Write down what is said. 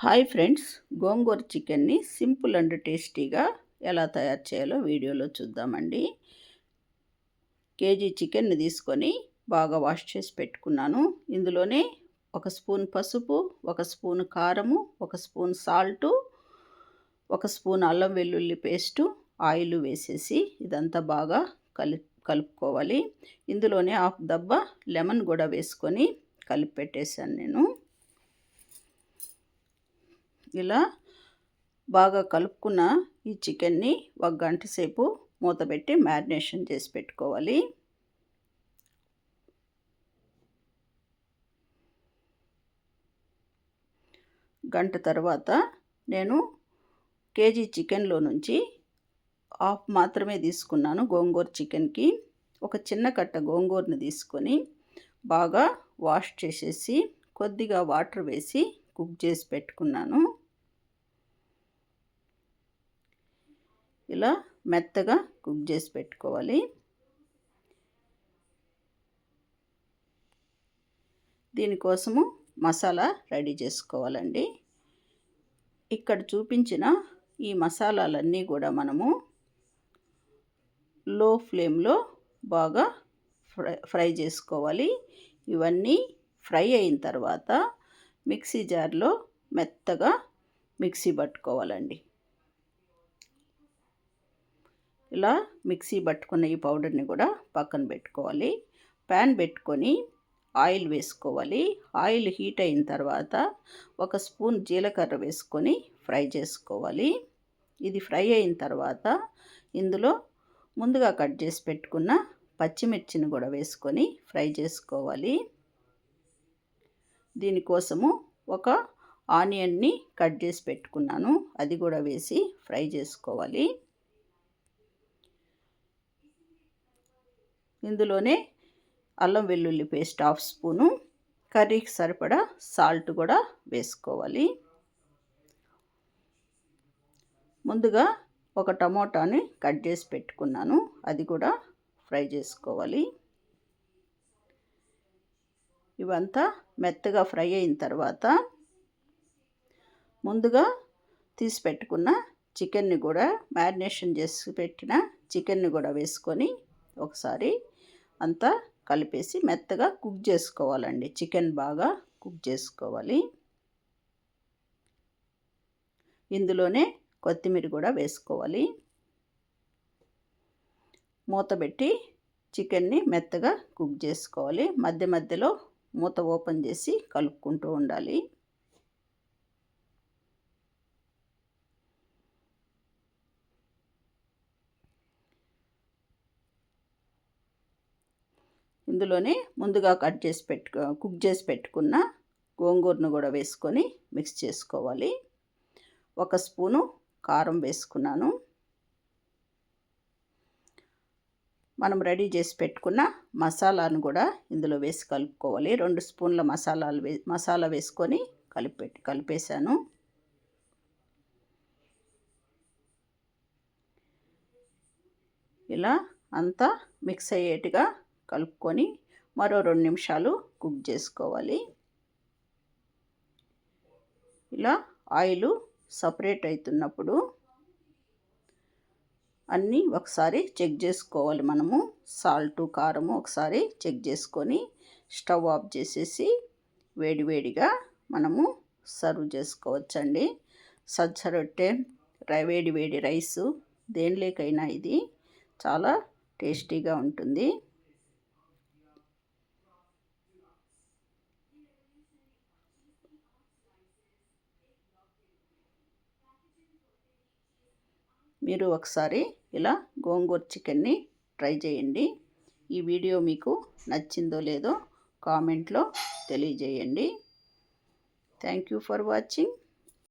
Hi friends గోంగూర చికెన్ని simple and టేస్టీగా ఎలా తయారు చేయాలో వీడియోలో చూద్దామండి. కేజీ చికెన్ని తీసుకొని బాగా వాష్ చేసి పెట్టుకున్నాను. ఇందులోనే ఒక స్పూన్ పసుపు ఒక స్పూన్ కారము ఒక స్పూన్ సాల్టు ఒక స్పూన్ అల్లం వెల్లుల్లి పేస్టు ఆయిల్ వేసేసి ఇదంతా బాగా కలి కలుపుకోవాలి. ఇందులోనే హాఫ్ దబ్బ లెమన్ కూడా వేసుకొని కలిపి పెట్టేశాను నేను. ఇలా బాగా కలుపుకున్న ఈ చికెన్ని ఒక గంట సేపు మూత పెట్టి మ్యారినేషన్ చేసి పెట్టుకోవాలి. గంట తర్వాత నేను కేజీ చికెన్లో నుంచి హాఫ్ మాత్రమే తీసుకున్నాను గోంగూర చికెన్కి. ఒక చిన్న కట్ట గోంగూరని తీసుకొని బాగా వాష్ చేసేసి కొద్దిగా వాటర్ వేసి కుక్ చేసి పెట్టుకున్నాను. ఇలా మెత్తగా కుక్ చేసి పెట్టుకోవాలి. దీనికోసము మసాలా రెడీ చేసుకోవాలండి. ఇక్కడ చూపించిన ఈ మసాలాలన్నీ కూడా మనము లో ఫ్లేమ్లో బాగా ఫ్రై ఫ్రై చేసుకోవాలి. ఇవన్నీ ఫ్రై అయిన తర్వాత మిక్సీ జార్లో మెత్తగా మిక్సీ పట్టుకోవాలండి. ఇలా మిక్సీ పట్టుకున్న ఈ పౌడర్ని కూడా పక్కన పెట్టుకోవాలి. ప్యాన్ పెట్టుకొని ఆయిల్ వేసుకోవాలి. ఆయిల్ హీట్ అయిన తర్వాత ఒక స్పూన్ జీలకర్ర వేసుకొని ఫ్రై చేసుకోవాలి. ఇది ఫ్రై అయిన తర్వాత ఇందులో ముందుగా కట్ చేసి పెట్టుకున్న పచ్చిమిర్చిని కూడా వేసుకొని ఫ్రై చేసుకోవాలి. దీనికోసము ఒక ఆనియన్ని కట్ చేసి పెట్టుకున్నాను. అది కూడా వేసి ఫ్రై చేసుకోవాలి. ఇందులోనే అల్లం వెల్లుల్లి పేస్ట్ హాఫ్ స్పూను కర్రీకి సరిపడా సాల్ట్ కూడా వేసుకోవాలి. ముందుగా ఒక టమోటాని కట్ చేసి పెట్టుకున్నాను అది కూడా ఫ్రై చేసుకోవాలి. ఇవంతా మెత్తగా ఫ్రై అయిన తర్వాత ముందుగా తీసి పెట్టుకున్న చికెన్ని కూడా మ్యారినేషన్ చేసి పెట్టిన చికెన్ని కూడా వేసుకొని ఒకసారి అంతా కలిపేసి మెత్తగా కుక్ చేసుకోవాలండి. చికెన్ బాగా కుక్ చేసుకోవాలి. ఇందులోనే కొత్తిమీర కూడా వేసుకోవాలి. మూత పెట్టి చికెన్ని మెత్తగా కుక్ చేసుకోవాలి. మధ్య మధ్యలో మూత ఓపెన్ చేసి కలుపుకుంటూ ఉండాలి. ఇందులోనే ముందుగా కట్ చేసి పెట్టు కుక్ చేసి పెట్టుకున్న గోంగూరను కూడా వేసుకొని మిక్స్ చేసుకోవాలి. ఒక స్పూను కారం వేసుకున్నాను. మనం రెడీ చేసి పెట్టుకున్న మసాలాను కూడా ఇందులో వేసి కలుపుకోవాలి. రెండు స్పూన్ల మసాలాలు వే మసాలా వేసుకొని కలిపెట్టి కలిపేశాను. ఇలా అంతా మిక్స్ అయ్యేట్టుగా కలుపుకొని మరో రెండు నిమిషాలు కుక్ చేసుకోవాలి. ఇలా ఆయిల్ సపరేట్ అవుతున్నప్పుడు అన్నీ ఒకసారి చెక్ చేసుకోవాలి మనము. సాల్టు కారము ఒకసారి చెక్ చేసుకొని స్టవ్ ఆఫ్ చేసేసి వేడివేడిగా మనము సర్వ్ చేసుకోవచ్చండి. సజ్జ రొట్టె వేడి వేడి రైసు దేనిలోకైనా ఇది చాలా టేస్టీగా ఉంటుంది. మీరు ఒకసారి ఇలా గోంగూర చికెన్ని ట్రై చేయండి. ఈ వీడియో మీకు నచ్చిందో లేదో కామెంట్లో తెలియజేయండి. Thank you for watching